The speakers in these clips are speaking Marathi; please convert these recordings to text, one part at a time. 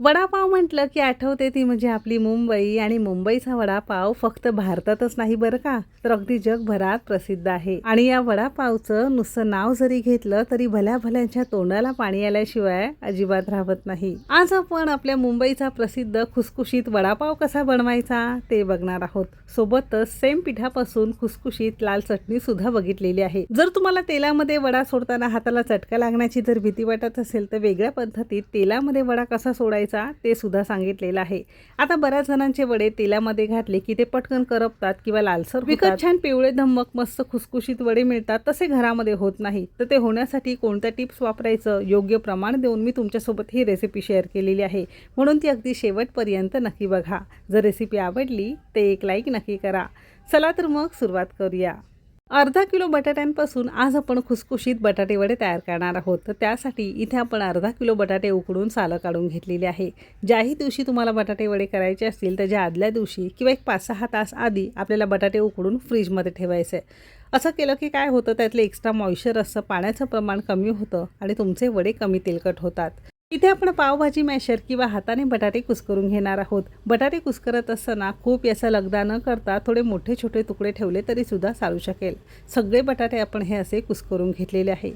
वडापाव म्हटलं की आठवते ती म्हणजे आपली मुंबई आणि मुंबईचा वडापाव फक्त भारतातच नाही बरं का? तर अगदी जगभरात प्रसिद्ध आहे. आणि या वडापावचं नुसतं नाव जरी घेतलं तरी भल्या भल्यांच्या तोंडाला पाणी आल्याशिवाय अजिबात राहत नाही. आज आपण आपल्या मुंबईचा प्रसिद्ध खुसखुशीत वडापाव कसा बनवायचा ते बघणार आहोत. सोबतच सेम पिठापासून खुसखुशीत लाल चटणी सुद्धा बघितलेली आहे. जर तुम्हाला तेलामध्ये वडा सोडताना हाताला चटका लागण्याची जर भीती वाटत असेल तर वेगळ्या पद्धतीत तेलामध्ये वडा कसा सोडायचा ते सुद्धा सांगितलेलं आहे. आता बऱ्याच जणांचे वडे तेलामध्ये घातले की ते पटकन करपतात किंवा लालसर विकत छान पिवळे धम्मक मस्त खुसखुशीत वडे मिळतात. तसे घरामध्ये होत नाही. तर ते होण्यासाठी कोणत्या टिप्स वापरायचं योग्य प्रमाण देऊन मी तुमच्यासोबत ही रेसिपी शेअर केलेली आहे. म्हणून ती अगदी शेवटपर्यंत नक्की बघा. जर रेसिपी आवडली ते एक लाईक नक्की करा. चला तर मग सुरुवात करूया. अर्धा किलो बटाट्यांपासून आज आपण खुसखुशीत बटाटे वडे तयार करणार आहोत. तर त्यासाठी इथे आपण अर्धा किलो बटाटे उकडून सालं काढून घेतलेली आहे. ज्याही दिवशी तुम्हाला बटाटे वडे करायचे असतील त्याच्या आदल्या दिवशी किंवा एक पाच सहा तास आधी आपल्याला बटाटे उकडून फ्रीजमध्ये ठेवायचे. असं केलं की काय होतं त्यातलं एक्स्ट्रा मॉइश्चर असतं पाण्याचं प्रमाण कमी होतं आणि तुमचे वडे कमी तेलकट होतात. इथे आपण पावभाजी मॅशर किंवा हाताने बटाटे कुस्करून घेणार आहोत. बटाटे कुस्करत असताना खूप याचा लगदा न करता थोडे मोठे छोटे तुकडे ठेवले तरी सुद्धा चालू शकेल. सगळे बटाटे आपण हे असे कुस्करून घेतलेले आहे.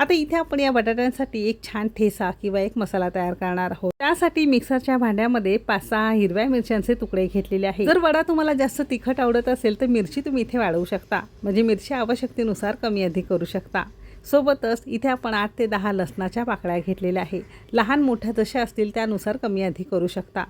आता इथे आपण या बटाट्यांसाठी एक छान ठेसा किंवा एक मसाला तयार करणार आहोत. त्यासाठी मिक्सरच्या भांड्यामध्ये पाच सहा हिरव्या मिरच्यांचे तुकडे घेतलेले आहे जर वडा तुम्हाला जास्त तिखट आवडत असेल तर मिरची तुम्ही इथे वाढवू शकता. म्हणजे मिरची आवश्यकतेनुसार कमी अधिक करू शकता. सोबतच इथे आपण आठ ते दहा लसणाच्या पाकळ्या घेतलेल्या आहे. लहान मोठ्या जशा असतील त्यानुसार कमी अधिक करू शकता.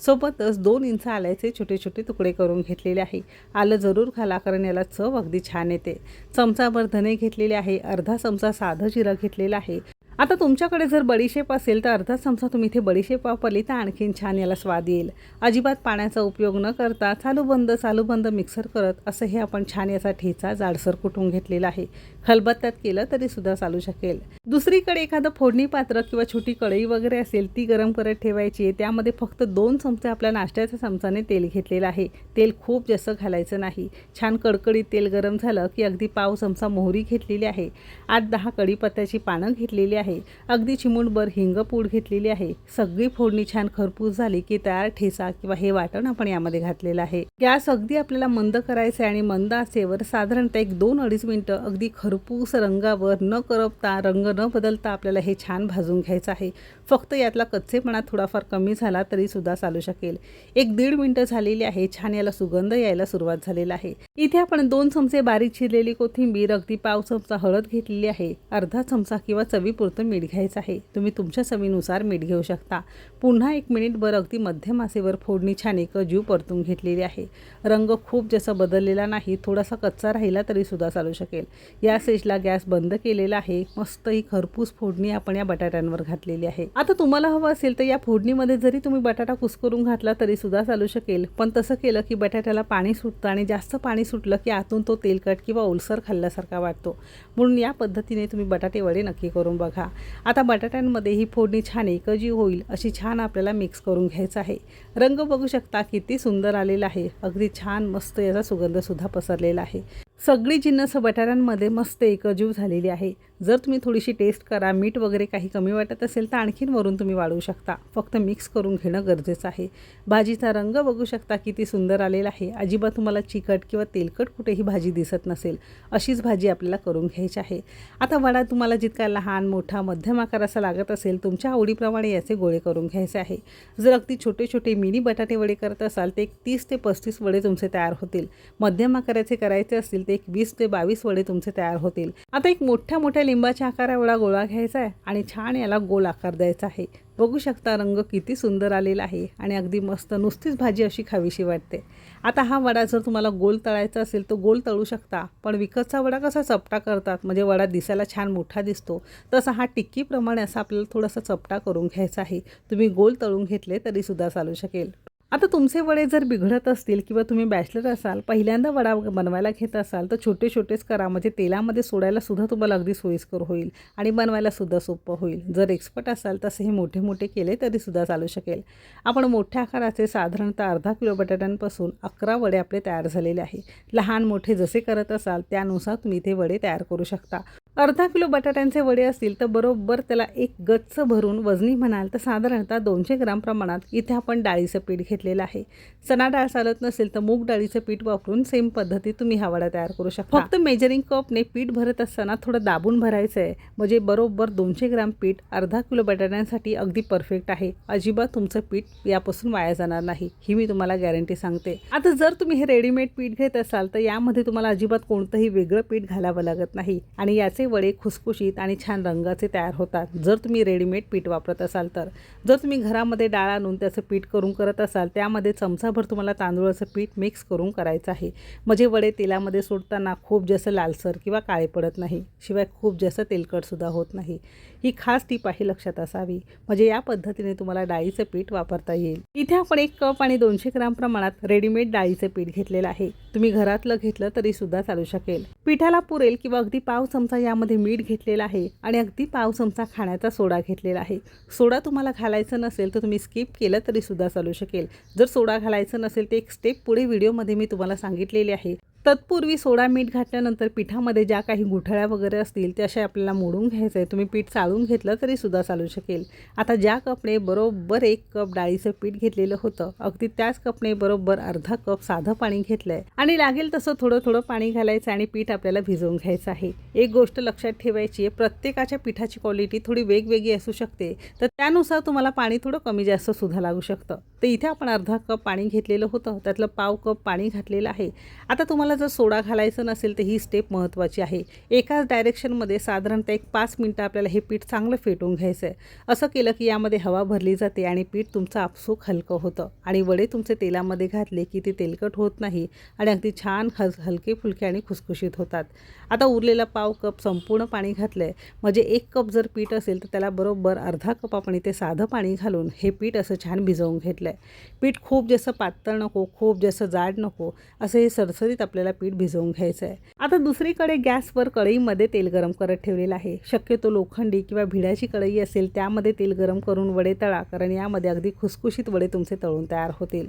सोबतच दोन इंच आल्याचे छोटे छोटे तुकडे करून घेतलेले आहे. आलं जरूर घाला कारण याला चव अगदी छान येते. चमचाभर धने घेतलेले आहे. अर्धा चमचा साधं जिरं घेतलेलं आहे. आता तुमच्याकडे जर बडीशेप असेल तर अर्धा चमचा तुम्ही इथे बडीशेप वापरली तर आणखीन छान याला स्वाद येईल. अजिबात पाण्याचा उपयोग न करता चालू बंद चालू बंद मिक्सर करत असं हे आपण छान याचा ठेचा जाडसर कुटून घेतलेला आहे. खलबत्त्यात केलं तरी सुद्धा चालू शकेल. दुसरीकडे एखादं फोडणी पात्र किंवा छोटी कढई वगैरे असेल ती गरम करत ठेवायची आहे. त्यामध्ये फक्त दोन चमचे आपल्या नाश्त्याच्या चमचाने तेल घेतलेलं आहे. तेल खूप जास्त घालायचं नाही. छान कडकडीत तेल गरम झालं की अगदी पाव चमचा मोहरी घेतलेली आहे. आठ दहा कढीपत्त्याची पानं घेतलेली आहे अगदी चिमुणभर हिंग पूड घेतलेली आहे. सगळी फोडणी छान खरपूस झाली की तयार ठेसा किंवा हे वाटण आपण यामध्ये घातलेलं आहे. गॅस अगदी आपल्याला मंद करायचं आहे आणि मंद आचेवर साधारणतः एक दोन अडीच मिनटं अगदी खरपूस रंगावर न करपता रंग न बदलता आपल्याला हे छान भाजून घ्यायचं आहे. फक्त यातला कच्चेपणा थोडाफार कमी झाला तरी सुद्धा चालू शकेल. एक दीड मिनटं झालेली आहे. छान याला सुगंध यायला सुरुवात झालेला आहे. इथे आपण दोन चमचे बारीक चिरलेली कोथिंबीर अगदी पाव चमचा हळद घेतलेली आहे. अर्धा चमचा किंवा चवीपुरता मीठ घ्यायचं आहे. तुम्ही तुमच्या चवीनुसार मीठ घेऊ शकता. पुन्हा एक मिनिटभर अगदी मध्यम आसेवर फोडणी छान एक जीव परतून घेतलेली आहे. रंग खूप जसा बदललेला नाही थोडासा कच्चा राहिला तरी सुद्धा चालू शकेल. या स्टेजला गॅस बंद केलेला आहे. मस्त ही खरपूस फोडणी आपण या बटाट्यांवर घातलेली आहे. आता तुम्हाला हवं असेल तर या फोडणीमध्ये जरी तुम्ही बटाटा कुस्करून घातला तरी सुद्धा चालू शकेल. पण तसं केलं की बटाट्याला पाणी सुटतं आणि जास्त पाणी सुटलं की आतून तो तेलकट किंवा ओलसर खाल्ल्यासारखा वाटतो. म्हणून या पद्धतीने तुम्ही बटाटे वडे नक्की करून बघा. आता बटाट्यांमध्ये ही फोडणी छान एकजीव होईल अशी छान आपल्याला मिक्स करून घ्यायचं आहे. रंग बघू शकता किती सुंदर आलेला आहे. अगदी छान मस्त याचा सुगंधसुद्धा पसरलेला आहे. सगळी जिन्नस बटाट्यांमध्ये मस्त एकजीव झालेली आहे. जर तुम्ही थोडीशी टेस्ट करा मीठ वगैरे काही कमी वाटत असेल तर आणखीन वरून तुम्ही वाढवू शकता. फक्त मिक्स करून घेणं गरजेचं आहे. भाजीचा रंग बघू शकता किती सुंदर आलेला आहे. अजिबात तुम्हाला चिकट किंवा तेलकट कुठेही भाजी दिसत नसेल. अशीच भाजी आपल्याला करून घ्यायची आहे. आता वडा तुम्हाला जितका लहान मोठा मध्यम आकाराचा लागत असेल तुमच्या आवडीप्रमाणे याचे गोळे करून घ्यायचे आहे. जर अगदी छोटे छोटे मिनी बटाटे वडे करत असाल तर एक तीस ते पस्तीस वडे तुमचे तयार होतील. मध्यम आकाराचे करायचे असतील तर एक वीस ते बावीस वडे तुमचे तयार होतील. आता एक मोठ्या मोठ्या लिंबाच्या आकार एवढा गोळा घ्यायचा आहे आणि छान याला गोल आकार द्यायचा आहे. बघू शकता रंग किती सुंदर आलेला आहे आणि अगदी मस्त नुसतीच भाजी अशी खावीशी वाटते. आता हा वडा जर तुम्हाला गोल तळायचा असेल तर गोल तळू शकता पण विकतचा वडा कसा चपटा करतात म्हणजे वडा दिसायला छान मोठा दिसतो तसा हा टिक्कीप्रमाणे असा आपल्याला थोडासा चपटा करून घ्यायचा आहे. तुम्ही गोल तळून घेतले तरीसुद्धा चालू शकेल. आता तुमचे वडे जर बिघडत असतील किंवा तुम्ही बॅचलर असाल पहिल्यांदा वडा बनवायला घेत असाल तर छोटे छोटेच करा. म्हणजे तेलामध्ये सोडायला सुद्धा तुम्हाला अगदी सोयीस्कर होईल आणि बनवायला सुद्धा सोपं होईल. जर एक्सपर्ट असाल तसे हे मोठे मोठे केले तरी सुद्धा चालू शकेल. आपण मोठ्या आकाराचे साधारणतः अर्धा किलो बटाट्यांपासून अकरा वडे आपले तयार झालेले आहे. लहान मोठे जसे करत असाल त्यानुसार तुम्ही ते वडे तयार करू शकता. अर्धा किलो बटाट्यांचे वडे असतील तर बरोबर त्याला एक गच्च भरून वजनी म्हणाल तर साधारणतः दोनशे ग्राम प्रमाणात इथे आपण डाळीचं पीठ घेतलेलं आहे. चणा डाळ चालत नसेल तर मूग डाळीचं पीठ वापरून सेम पद्धतीत तुम्ही हा वडा तयार करू शकता. फक्त मेजरिंग कपने पीठ भरत असताना थोडं दाबून भरायचं आहे म्हणजे बरोबर दोनशे ग्राम पीठ अर्धा किलो बटाट्यांसाठी अगदी परफेक्ट आहे. अजिबात तुमचं पीठ यापासून वाया जाणार नाही. ही मी तुम्हाला गॅरंटी सांगते. आता जर तुम्ही हे रेडीमेड पीठ घेत असाल तर यामध्ये तुम्हाला अजिबात कोणतंही वेगळं पीठ घालावं लागत नाही. आणि याचे वडे खुसखुशीत आणि छान रंगाचे तयार होतात. जर तुम्ही रेडीमेड पीठ वापरत असाल तर. जर तुम्ही घरामध्ये डाळ आणून त्याचं पीठ करून करत असाल त्यामध्ये चमचाभर तुम्हाला तांदूळाचं पीठ मिक्स करून करायचं आहे. म्हणजे वडे तेलामध्ये सोडताना खूप जास्त लालसर किंवा काळे पडत नाही. शिवाय खूप जास्त तेलकटसुद्धा होत नाही. ही खास टीप आहे लक्षात असावी. म्हणजे या पद्धतीने तुम्हाला डाळीचं पीठ वापरता येईल. इथे आपण एक कप आणि दोनशे ग्राम प्रमाणात रेडीमेड डाळीचं पीठ घेतलेलं आहे. तुम्ही घरातलं घेतलं तरी सुद्धा चालू शकेल. पिठाला पुरेल किंवा अगदी पाव चमचा या त्यामध्ये मीठ घेतलेला आहे आणि अगदी पाव चमचा खाण्याचा सोडा घेतलेला आहे. सोडा तुम्हाला घालायचं नसेल तर तुम्ही स्किप केलं तरी सुद्धा चालू शकेल. जर सोडा घालायचं नसेल तर एक स्टेप पुढे व्हिडिओमध्ये मी तुम्हाला सांगितलेली आहे. तत्पूर्वी सोडा मीठ घातल्यानंतर पिठामध्ये ज्या काही गुठळ्या वगैरे असतील त्या अशा आपल्याला मोडून घ्यायचं आहे तुम्ही पीठ चाळून घेतलं तरी सुद्धा चालू शकेल. आता ज्या कपने बरोबर एक कप डाळीचं पीठ घेतलेलं होतं अगदी त्याच कपने बरोबर अर्धा कप साधं पाणी घेतलं आहे आणि लागेल तसं थोडं थोडं पाणी घालायचं आणि पीठ आपल्याला भिजवून घ्यायचं आहे. एक गोष्ट लक्षात ठेवायची आहे प्रत्येकाच्या पिठाची क्वालिटी थोडी वेगवेगळी असू शकते. तर त्यानुसार तुम्हाला पाणी थोडं कमी जास्त सुद्धा लागू शकतं. तर इथे आपण अर्धा कप पाणी घेतलेलं होतं त्यातलं पाव कप पाणी घातलेलं आहे. आता तुम्हाला जर सोडा घालायचं नसेल तर ही स्टेप महत्त्वाची आहे. एकाच डायरेक्शनमध्ये साधारणतः एक पाच मिनटं आपल्याला हे पीठ चांगलं फेटून घ्यायचं आहे असं केलं की यामध्ये हवा भरली जाते आणि पीठ तुमचं आपसूक हलकं होतं. आणि वडे तुमचे तेलामध्ये घातले की ते तेलकट होत नाही आणि अगदी छान हल हलके फुलके आणि खुसखुशीत होतात. आता उरलेला पाव कप संपूर्ण पाणी घातलं आहे म्हणजे एक कप जर पीठ असेल तर त्याला बरोबर अर्धा कप आपण इथे साधं पाणी घालून हे पीठ असं छान भिजवून घेतलं आहे पीठ खूप जास्त पातळ नको खूप जास्त जाड नको असं हे सरसरीत आपल्याला पीठ भिजवून घ्यायचं आहे आता दुसरीकडे गॅसवर कढईमध्ये तेल गरम करत ठेवलेलं आहे. शक्यतो लोखंडी किंवा भिड्याची कढई असेल त्यामध्ये तेल गरम करून वडे तळा कारण यामध्ये अगदी खुसखुशीत वडे तुमचे तळून तयार होतील.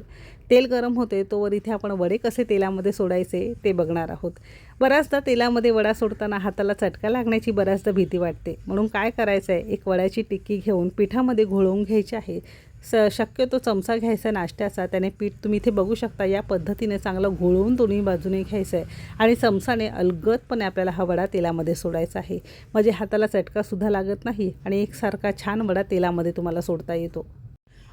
तेल गरम होते तोवर इथे आपण वडे कसे तेलामध्ये सोडायचे ते बघणार आहोत. बऱ्याचदा तेलामध्ये वडा सोडताना हाताला चटका लागण्याची बऱ्याचदा भीती वाटते. म्हणून काय करायचं आहे एक वड्याची टिक्की घेऊन पिठामध्ये घोळवून घ्यायची आहे. स शक्यतो चमचा घ्यायचा नाश्त्याचा त्याने पीठ तुम्ही इथे बघू शकता या पद्धतीने चांगलं घोळवून दोन्ही बाजूने घ्यायचं आहे आणि चमचाने अलगदपणे आपल्याला हा वडा तेलामध्ये सोडायचा आहे. म्हणजे हाताला चटकासुद्धा लागत नाही आणि एकसारखा छान वडा तेलामध्ये तुम्हाला सोडता येतो.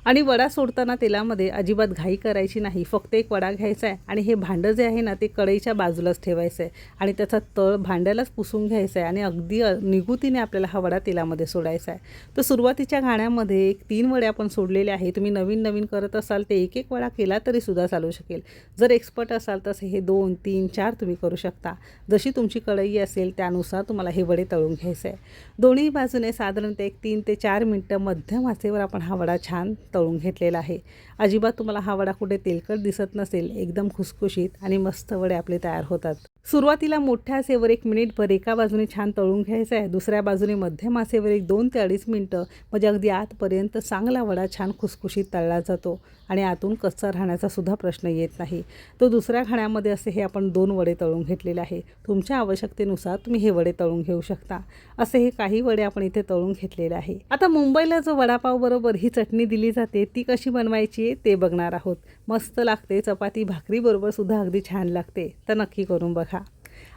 आणि वडा सोडताना तेलामध्ये अजिबात घाई करायची नाही. फक्त एक वडा घ्यायचा आहे आणि हे भांडं जे आहे ना ते कढईच्या बाजूलाच ठेवायचं आहे आणि त्याचा तळ भांड्यालाच पुसून घ्यायचा आहे आणि अगदी निगुतीने आपल्याला हा वडा तेलामध्ये सोडायचा आहे. तर सुरुवातीच्या गाण्यामध्ये एक तीन वडे आपण सोडलेले आहे तुम्ही नवीन नवीन करत असाल ते एक एक वडा केला तरी सुद्धा चालू शकेल. जर एक्सपर्ट असाल तसे हे दोन तीन चार तुम्ही करू शकता. जशी तुमची कढई असेल त्यानुसार तुम्हाला हे वडे तळून घ्यायचे आहे दोन्ही बाजूने साधारणतः एक तीन ते चार मिनटं मध्यम आचेवर आपण हा वडा छान तळून घेतलेला आहे. अजिबात तुम्हाला हा वडा कुठे तेलकट दिसत नसेल एकदम खुसखुशीत आणि मस्त वडे आपले तयार होतात. सुरुवातीला मोठ्या आसेवर एक मिनिटभर एका बाजूने छान तळून घ्यायचं आहे दुसऱ्या बाजूने मध्यम आसेवर एक दोन ते अडीच मिनटं म्हणजे अगदी आतपर्यंत चांगला वडा छान खुसखुशीत तळला जातो आणि आतून कच्चा राहण्याचा सुद्धा प्रश्न येत नाही. तो दुसऱ्या खाण्यामध्ये असे हे आपण दोन वडे तळून घेतलेले आहे. तुमच्या आवश्यकतेनुसार तुम्ही हे वडे तळून घेऊ शकता. असे हे काही वडे आपण इथे तळून घेतलेले आहे. आता मुंबईला जो वडापाव बरोबर ही चटणी दिली जाते ती कशी बनवायची आहे ते बघणार आहोत. मस्त लागते चपाती भाकरी बरोबर सुद्धा अगदी छान लागते. तर नक्की करून बघा.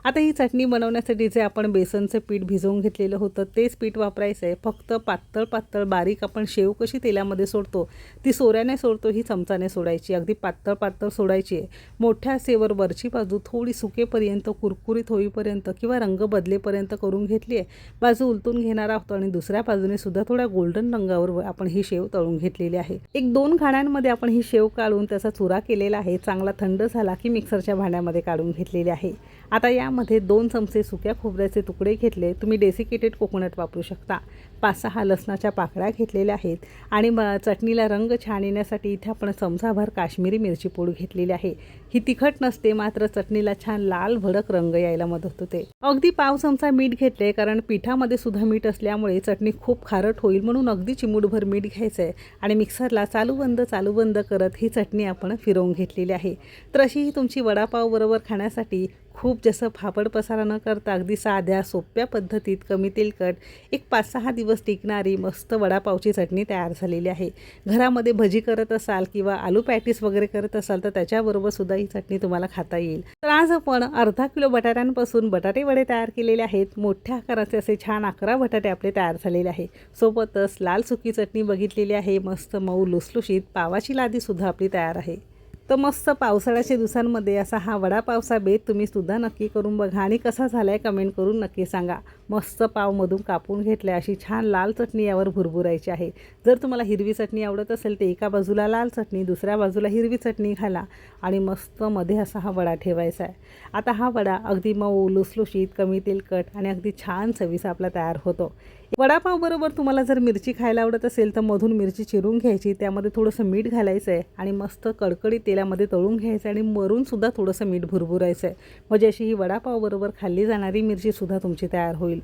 आता ही चटणी बनवण्यासाठी जे आपण बेसनचं पीठ भिजवून घेतलेलं होतं तेच पीठ वापरायचं आहे फक्त पातळ पातळ बारीक आपण शेव कशी तेलामध्ये सोडतो ती सोऱ्याने सोडतो ही चमचाने सोडायची. अगदी पातळ पातळ सोडायची आहे. मोठ्या सेवर वरची बाजू थोडी सुकेपर्यंत कुरकुरीत होईपर्यंत किंवा रंग बदलेपर्यंत करून घेतली आहे. बाजू उलटून घेणार आहोत आणि दुसऱ्या बाजूने सुद्धा थोड्या गोल्डन रंगावर आपण ही शेव तळून घेतलेली आहे. एक दोन घाण्यांमध्ये आपण ही शेव काढून त्याचा चुरा केलेला आहे. चांगला थंड झाला की मिक्सरच्या भांड्यामध्ये काढून घेतलेली आहे. आता या त्यामध्ये दोन चमचे सुक्या खोबऱ्याचे तुकडे घेतले. तुम्ही डेसिकेटेड कोकोनट वापरू शकता. पाच सहा लसणाच्या पाकळ्या घेतलेल्या आहेत आणि म चटणीला रंग छान येण्यासाठी इथे आपण चमचाभर काश्मीरी मिरची पूड घेतलेली आहे. ही तिखट नसते मात्र चटणीला छान लाल भडक रंग यायला मदत होते. अगदी पाव चमचा मीठ घेतले कारण पिठामध्ये सुद्धा मीठ असल्यामुळे चटणी खूप खारट होईल म्हणून अगदी चिमूटभर मीठ घ्यायचं आहे आणि मिक्सरला चालू बंद चालू बंद करत ही चटणी आपण फिरवून घेतलेली आहे. तर अशी ही तुमची वडापाव बरोबर खाण्यासाठी खूप जसं फापड पसारा न करता अगदी साध्या सोप्या पद्धतीत कमी तेलकट एक पाच सहा दिवस टिकणारी मस्त वडापावची चटणी तयार झालेली आहे. घरामध्ये भजी करत असाल किंवा आलू पॅटीस वगैरे करत असाल तर त्याच्याबरोबर सुद्धा ही चटणी तुम्हाला खाता येईल. तर आज आपण अर्धा किलो बटाट्यांपासून बटाटे वडे तयार केलेले आहेत. मोठ्या आकाराचे असे छान अकरा बटाटे आपले तयार झालेले आहे. सोबतच लाल सुकी चटणी बघितलेली आहे. मस्त मऊ लुसलुशीत पावाची लादीसुद्धा आपली तयार आहे. तर मस्त पावसाळ्याच्या दिवसांमध्ये असा हा वडापावचा बेत तुम्ही सुद्धा नक्की करून बघा. आणि कसा झाला आहे कमेंट करून नक्की सांगा. मस्त पावमधून कापून घेतल्या अशी छान लाल चटणी यावर भुरभुरायची आहे. जर तुम्हाला हिरवी चटणी आवडत असेल तर एका बाजूला लाल चटणी दुसऱ्या बाजूला हिरवी चटणी घाला आणि मस्त मध्ये असा हा वडा ठेवायचा आहे. आता हा वडा अगदी मऊ लुसलुशीत कमी तेलकट आणि अगदी छान चवीचा आपला तयार होतो. वडापावबरोबर तुम्हाला जर मिरची खायला आवडत असेल तर मधून मिरची चिरून घ्यायची त्यामध्ये थोडंसं मीठ घालायचं आहे आणि मस्त कडकडीत तेलामध्ये तळून घ्यायचं आहे आणि मरूनसुद्धा थोडंसं मीठ भुरभुरायचं आहे म्हणजे अशी ही वडापावबरोबर खाल्ली जाणारी मिरचीसुद्धा तुमची तयार होईल.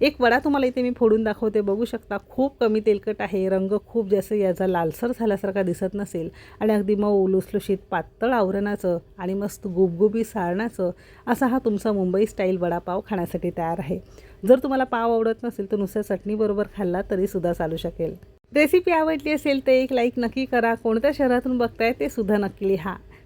एक वडा तुम्हाला इथे मी फोडून दाखवते. बघू शकता खूप कमी तेलकट आहे. रंग खूप जास्त याचा लालसर झाल्यासारखा दिसत नसेल. आणि अगदी मऊ लुसलुशीत पातळ आवरणाचं आणि मस्त गुबगुबी सारणाचं असा हा तुमचा मुंबई स्टाईल वडापाव खाण्यासाठी तयार आहे. जर तुम्हाला पाव आवडत नसेल तर नुसत्या चटणीबरोबर खाल्ला तरीसुद्धा चालू शकेल. रेसिपी आवडली असेल तर एक लाईक नक्की करा. कोणत्या शहरातून बघताय ते सुद्धा नक्की लिहा.